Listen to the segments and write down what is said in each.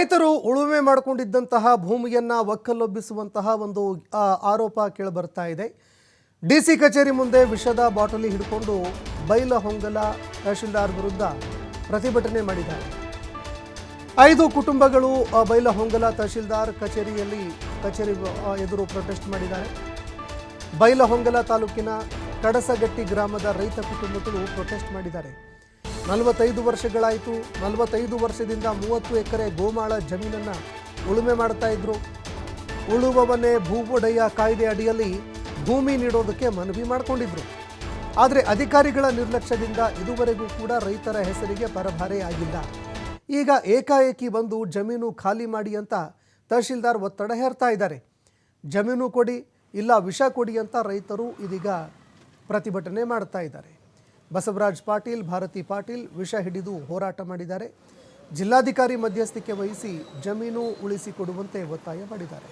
ರೈತರು ಉಳುಮೆ ಮಾಡಿಕೊಂಡಿದ್ದಂತಹ ಭೂಮಿಯನ್ನ ಒಕ್ಕಲೊಬ್ಬಿಸುವಂತಹ ಒಂದು ಆರೋಪ ಕೇಳಿಬರ್ತಾ ಇದೆ. ಡಿಸಿ ಕಚೇರಿ ಮುಂದೆ ವಿಷದ ಬಾಟಲಿ ಹಿಡ್ಕೊಂಡು ಬೈಲಹೊಂಗಲ ತಹಶೀಲ್ದಾರ್ ವಿರುದ್ಧ ಪ್ರತಿಭಟನೆ ಮಾಡಿದ್ದಾರೆ. ಐದು ಕುಟುಂಬಗಳು ಬೈಲ ಹೊಂಗಲ ತಹಶೀಲ್ದಾರ್ ಕಚೇರಿಯಲ್ಲಿ ಕಚೇರಿ ಎದುರು ಪ್ರೊಟೆಸ್ಟ್ ಮಾಡಿದ್ದಾರೆ. ಬೈಲಹೊಂಗಲ ತಾಲೂಕಿನ ಕಡಸಗಟ್ಟಿ ಗ್ರಾಮದ ರೈತ ಕುಟುಂಬಗಳು ಪ್ರೊಟೆಸ್ಟ್ ಮಾಡಿದ್ದಾರೆ. ನಲವತ್ತೈದು ವರ್ಷಗಳಾಯಿತು. ನಲವತ್ತೈದು ವರ್ಷದಿಂದ ಮೂವತ್ತು ಎಕರೆ ಗೋಮಾಳ ಜಮೀನನ್ನು ಉಳುಮೆ ಮಾಡ್ತಾ ಇದ್ರು. ಉಳುವವನೇ ಭೂ ಒಡೆಯ ಕಾಯ್ದೆ ಅಡಿಯಲ್ಲಿ ಭೂಮಿ ನೀಡೋದಕ್ಕೆ ಮನವಿ ಮಾಡಿಕೊಂಡಿದ್ರು. ಆದರೆ ಅಧಿಕಾರಿಗಳ ನಿರ್ಲಕ್ಷ್ಯದಿಂದ ಇದುವರೆಗೂ ಕೂಡ ರೈತರ ಹೆಸರಿಗೆ ಪರಭಾರೆ ಆಗಿಲ್ಲ. ಈಗ ಏಕಾಏಕಿ ಬಂದು ಜಮೀನು ಖಾಲಿ ಮಾಡಿ ಅಂತ ತಹಶೀಲ್ದಾರ್ ಒತ್ತಡ ಹೇರ್ತಾ ಇದ್ದಾರೆ. ಜಮೀನು ಕೊಡಿ, ಇಲ್ಲ ವಿಷ ಕೊಡಿ ಅಂತ ರೈತರು ಇದೀಗ ಪ್ರತಿಭಟನೆ ಮಾಡ್ತಾ ಇದ್ದಾರೆ. ಬಸವರಾಜ್ ಪಾಟೀಲ್, ಭಾರತಿ ಪಾಟೀಲ್ ವಿಷ ಹಿಡಿದು ಹೋರಾಟ ಮಾಡಿದ್ದಾರೆ. ಜಿಲ್ಲಾಧಿಕಾರಿ ಮಧ್ಯಸ್ಥಿಕೆ ವಹಿಸಿ ಜಮೀನು ಉಳಿಸಿಕೊಡುವಂತೆ ಒತ್ತಾಯ ಮಾಡಿದ್ದಾರೆ.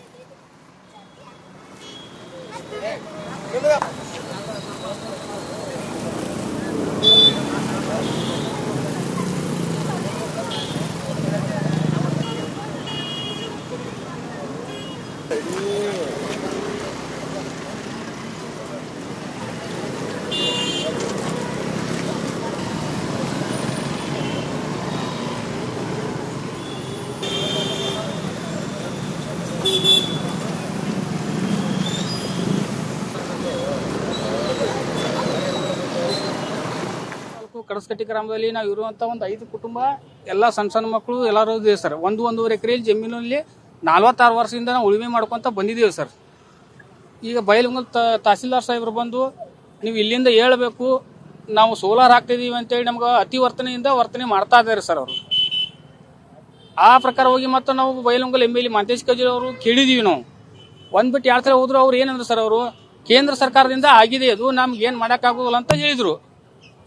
ಕಡಸಕಟ್ಟಿ ಗ್ರಾಮದಲ್ಲಿ ನಾವು ಇರುವಂತ ಒಂದು ಐದು ಕುಟುಂಬ, ಎಲ್ಲ ಸಣ್ಣ ಸಣ್ಣ ಮಕ್ಕಳು ಎಲ್ಲರೂ ಇದೆ ಸರ್. ಒಂದು ಒಂದೂವರೆ ಎಕರೆ ಜಮೀನಲ್ಲಿ ನಲ್ವತ್ತಾರು ವರ್ಷದಿಂದ ನಾವು ಉಳುಮೆ ಮಾಡ್ಕೊಂತ ಬಂದಿದ್ದೀವಿ ಸರ್. ಈಗ ಬಯಲುಂಗಲ್ ತಹಸೀಲ್ದಾರ್ ಸಾಹೇಬ್ರು ಬಂದು ನೀವು ಇಲ್ಲಿಂದ ಹೇಳ್ಬೇಕು, ನಾವು ಸೋಲಾರ್ ಹಾಕ್ತಿದೀವಿ ಅಂತೇಳಿ ನಮ್ಗೆ ಅತಿ ವರ್ತನೆಯಿಂದ ವರ್ತನೆ ಮಾಡ್ತಾ ಇದ್ದಾರೆ ಸರ್ ಅವರು. ಆ ಪ್ರಕಾರ ಹೋಗಿ ಮತ್ತೆ ನಾವು ಬಯಲುಂಗಲ್ M L A Manthesh Kaji ಅವರು ಕೇಳಿದೀವಿ ನಾವು. ಒಂದ್ ಬಿಟ್ಟು ಎರಡು ಸಲ ಹೋದ್ರು ಅವ್ರು ಏನಂದ್ರು ಸರ್ ಅವರು, ಕೇಂದ್ರ ಸರ್ಕಾರದಿಂದ ಆಗಿದೆ ಅದು, ನಮ್ಗೆ ಏನು ಮಾಡೋಕ್ಕಾಗೋದಿಲ್ಲ ಅಂತ ಹೇಳಿದ್ರು.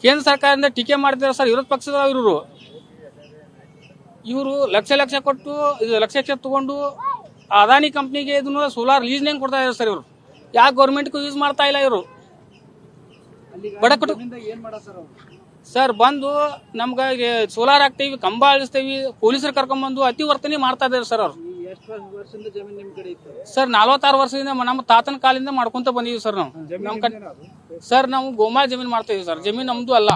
ಕೇಂದ್ರ ಸರ್ಕಾರದಿಂದ ಟೀಕೆ ಮಾಡಿದ್ರೆ ಸರ್, ವಿರೋಧ ಪಕ್ಷದ ಇವರು. ಇವರು ಲಕ್ಷ ಲಕ್ಷ ಕೊಟ್ಟು ಲಕ್ಷ ಲಕ್ಷ ತಗೊಂಡು ಅದಾನಿ ಕಂಪ್ನಿಗೆ ಇದನ್ನ ಸೋಲಾರ್ ಲೀಸ್ನಿಂಗ್ ಕೊಡ್ತಾ ಇದ್ದಾರೆ ಸರ್ ಇವರು. ಯಾಕೆ ಗೌರ್ಮೆಂಟ್ಗೂ ಯೂಸ್ ಮಾಡ್ತಾ ಇಲ್ಲ ಇವರು. ಬಡ ಸರ್ ಬಂದು ನಮ್ಗೆ ಸೋಲಾರ್ ಹಾಕ್ತೇವಿ ಕಂಬ ಅಳಿಸ್ತೇವಿ ಪೊಲೀಸರು ಕರ್ಕೊಂಡ್ಬಂದು ಅತಿ ವರ್ತನೆ ಮಾಡ್ತಾ ಇದ್ದಾರೆ ಸರ್ ಅವ್ರು. ಸರ್ ನಲ್ವತ್ತಾರು ವರ್ಷದಿಂದ ನಮ್ಮ ತಾತನ ಕಾಲಿಂದ ಮಾಡ್ಕೊಂತ ಬಂದೀವಿ ಸರ್ ನಾವು. ನಮ್ ಕಟ್ ಸರ್ ನಾವು ಗೋಮಾ ಜಮೀನ್ ಮಾಡ್ತಾ ಇದೀವಿ ಸರ್. ಜಮೀನ್ ನಮ್ದು ಅಲ್ಲ.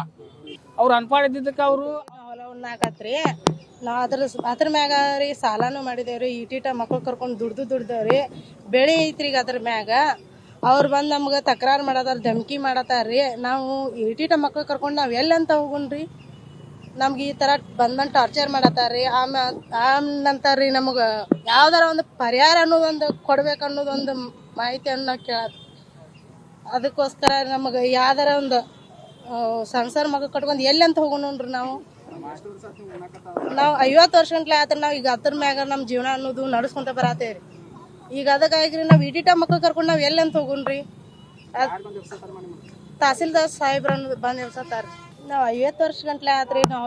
ಅವ್ರು ಅನ್ಪಾಡಿದ್ದಕ್ಕೆ ಇದ್ದಿದ್ದಕ್ಕೆ ಅವರು ಹೊಲವನ್ನ ಹಾಕತ್ರಿ ನಾವ್ ಅದ್ರ ಅದ್ರ ಮ್ಯಾಗ ರೀ ಸಾಲಾನು ಮಾಡಿದೇವ್ರಿ. ಈಟೀಟ ಮಕ್ಳು ಕರ್ಕೊಂಡು ದುಡ್ದು ದುಡ್ದವ್ರಿ. ಬೆಳೆ ಐತ್ರಿ ಈಗ ಅದ್ರ ಮ್ಯಾಗ. ಅವ್ರು ಬಂದ್ ನಮ್ಗ ತಕರಾರು ಮಾಡತಾರ, ಧಮ್ಕಿ ಮಾಡತಾರ್ರಿ ನಾವು ಇಟ್ಟಿಟ ಮಕ್ಳು ಕರ್ಕೊಂಡು ನಾವು ಎಲ್ಲಂತ ಹೋಗುಣ್ರಿ? ನಮ್ಗೆ ಈ ತರ ಬಂದ್ ಬಂದ್ ಟಾರ್ಚರ್ ರೀ. ಆಮೇ ರೀ ನಮಗ ಯಾವ್ದಾರ ಒಂದು ಪರಿಹಾರ ಅನ್ನೋದೊಂದು ಕೊಡ್ಬೇಕು ಅನ್ನೋದೊಂದು ಮಾಹಿತಿಯನ್ನು ನಾವು ಕೇಳ, ಅದಕ್ಕೋಸ್ಕರ ನಮಗೆ ಯಾವ್ದಾರ ಒಂದು ಸಂಸಾರ ಮಗ ಕಟ್ಕೊಂಡು ಎಲ್ಲಿ ಅಂತ ಹೋಗೋಣ್ರಿ ನಾವು? ನಾವು ಐವತ್ತು ವರ್ಷ ಗಂಟ್ಲೆ ನಾವು ಈಗ ಅದ್ರ ಮ್ಯಾಗ ನಮ್ಮ ಜೀವನ ಅನ್ನೋದು ನಡ್ಸ್ಕೊಂತ ಬರತ್ತೇವ್ರಿ ಈಗ ಅದಕ್ಕಾಗಿ ನಾವು ಇಡೀಟ ಮಕ್ಳು ಕರ್ಕೊಂಡು ನಾವು ಎಲ್ಲಿ ಅಂತ ಹೋಗೋಣ್ರಿ? ತಹಸೀಲ್ದಾರ್ ಸಾಹೇಬ್ರ ಬಂದು ಎಬ್ಸತ್ತಾರ ನಾವು ಐವತ್ತು ವರ್ಷ ಗಂಟ್ಲೆ ಆತ್ರಿ, ನಾವು